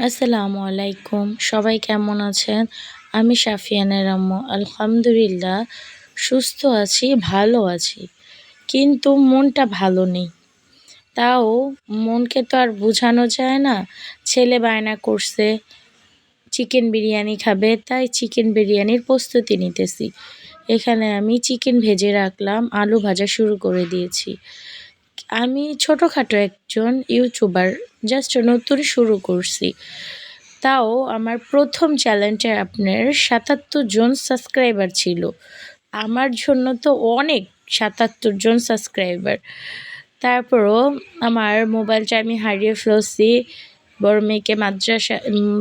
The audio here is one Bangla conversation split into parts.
আসসালামু আলাইকুম। সবাই কেমন আছেন? আমি সাফিয়ানের আম্মু। আলহামদুলিল্লাহ, সুস্থ আছি, ভালো আছি। কিন্তু মনটা ভালো নেই। তাও মনকে তো আর বোঝানো যায় না। ছেলে বায়না করছে, চিকেন বিরিয়ানি খাবে, তাই চিকেন বিরিয়ানির প্রস্তুতি নিতেছি। এখানে আমি চিকেন ভেজে রাখলাম, আলু ভাজা শুরু করে দিয়েছি। আমি ছোটোখাটো একজন ইউটিউবার জাস্ট নতুন শুরু করছি। তাও আমার প্রথম চ্যালেঞ্জে আপনার সাতাত্তর জন সাবস্ক্রাইবার ছিল। আমার জন্য তো অনেক সাতাত্তর জন সাবস্ক্রাইবার তারপরও আমার মোবাইলটা আমি হারিয়ে ফেলছি। বড় মেয়েকে মাদ্রাসা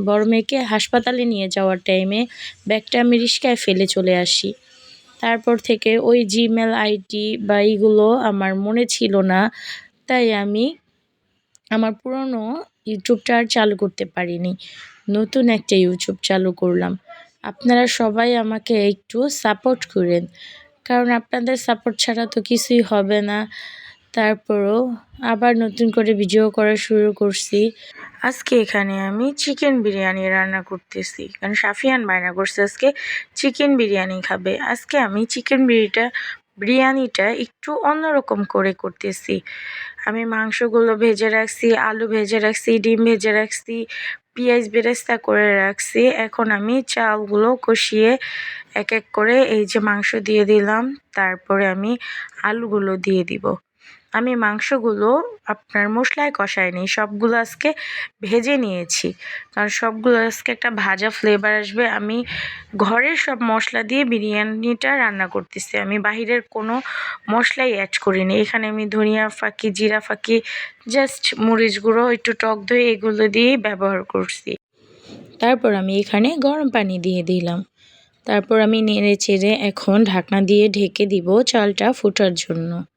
বড় মেয়েকে হাসপাতালে নিয়ে যাওয়ার টাইমে ব্যাগটা আমি রিস্কায় ফেলে চলে আসি। তারপর থেকে ওই জিমেল আইডি বা এইগুলো আমার মনে ছিল না, তাই আমি আমার পুরনো ইউটিউবটা আর চালু করতে পারিনি। নতুন একটা ইউটিউব চালু করলাম। আপনারা সবাই আমাকে একটু সাপোর্ট করেন, কারণ আপনাদের সাপোর্ট ছাড়া তো কিছুই হবে না। তারপরও আবার নতুন করে ভিডিও করা শুরু করছি। আজকে এখানে আমি চিকেন বিরিয়ানি রান্না করতেছি, কারণ সাফিয়ান বায়না করছে আজকে চিকেন বিরিয়ানি খাবে। আজকে আমি চিকেন বিরিটা, বিরিয়ানিটা একটু অন্যরকম করে করতেছি। আমি মাংসগুলো ভেজে রাখছি, আলু ভেজে রাখছি, ডিম ভেজে রাখছি, পেঁয়াজ বেরেস্তা করে রাখছি। এখন আমি চালগুলো কষিয়ে এক এক করে এই যে মাংস দিয়ে দিলাম, তারপরে আমি আলুগুলো দিয়ে দিব। আমি মাংসগুলো আপনার মশলায় কষাইনি সবগুলো আজকে ভেজে নিয়েছি। কারণ সবগুলো আজকে একটা ভাজা ফ্লেভার আসবে। আমি ঘরের সব মশলা দিয়ে বিরিয়ানিটা রান্না করতেছি। আমি বাহিরের কোনো মশলাই অ্যাড করিনি। এখানে আমি ধনিয়া ফাঁকি, জিরা ফাঁকি জাস্ট মরিচ গুঁড়ো, একটু টক দই, এগুলো দিয়েই ব্যবহার করছি। তারপর আমি এখানে গরম পানি দিয়ে দিলাম। তারপর আমি নেড়ে চেড়ে এখন ঢাকনা দিয়ে ঢেকে দিব চালটা ফোটার জন্য।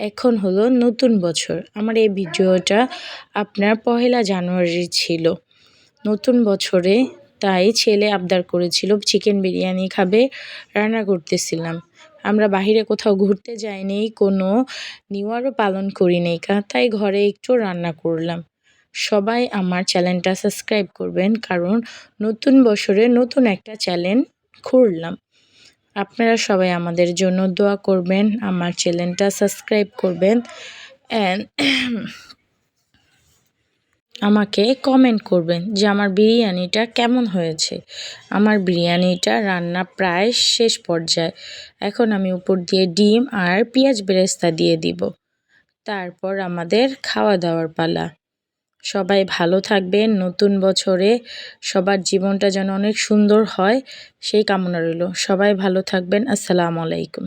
এখন হলো নতুন বছর। আমার এই ভিডিওটা আপনার পহেলা জানুয়ারি ছিল। নতুন বছরে তাই ছেলে আবদার করেছিল চিকেন বিরিয়ানি খাবে, রান্না করতেছিলাম। আমরা বাহিরে কোথাও ঘুরতে যাইনি, কোনো নিওয়ারও পালন করি নেই তাই ঘরে একটু রান্না করলাম। সবাই আমার চ্যানেলটা সাবস্ক্রাইব করবেন, কারণ নতুন বছরে নতুন একটা চ্যানেল খুললাম। আপনারা সবাই আমাদের জন্য দোয়া করবেন, আমার চ্যানেলটা সাবস্ক্রাইব করবেন অ্যান্ড আমাকে কমেন্ট করবেন যে আমার বিরিয়ানিটা কেমন হয়েছে। আমার বিরিয়ানিটা রান্না প্রায় শেষ পর্যায়ে। এখন আমি উপর দিয়ে ডিম আর পেঁয়াজ বেরেস্তা দিয়ে দিব। তারপর আমাদের খাওয়া দাওয়ার পালা। সবাই ভালো থাকবেন। নতুন বছরে সবার জীবনটা যেন অনেক সুন্দর হয়, সেই কামনা রইল। সবাই ভালো থাকবেন। আসসালামু আলাইকুম।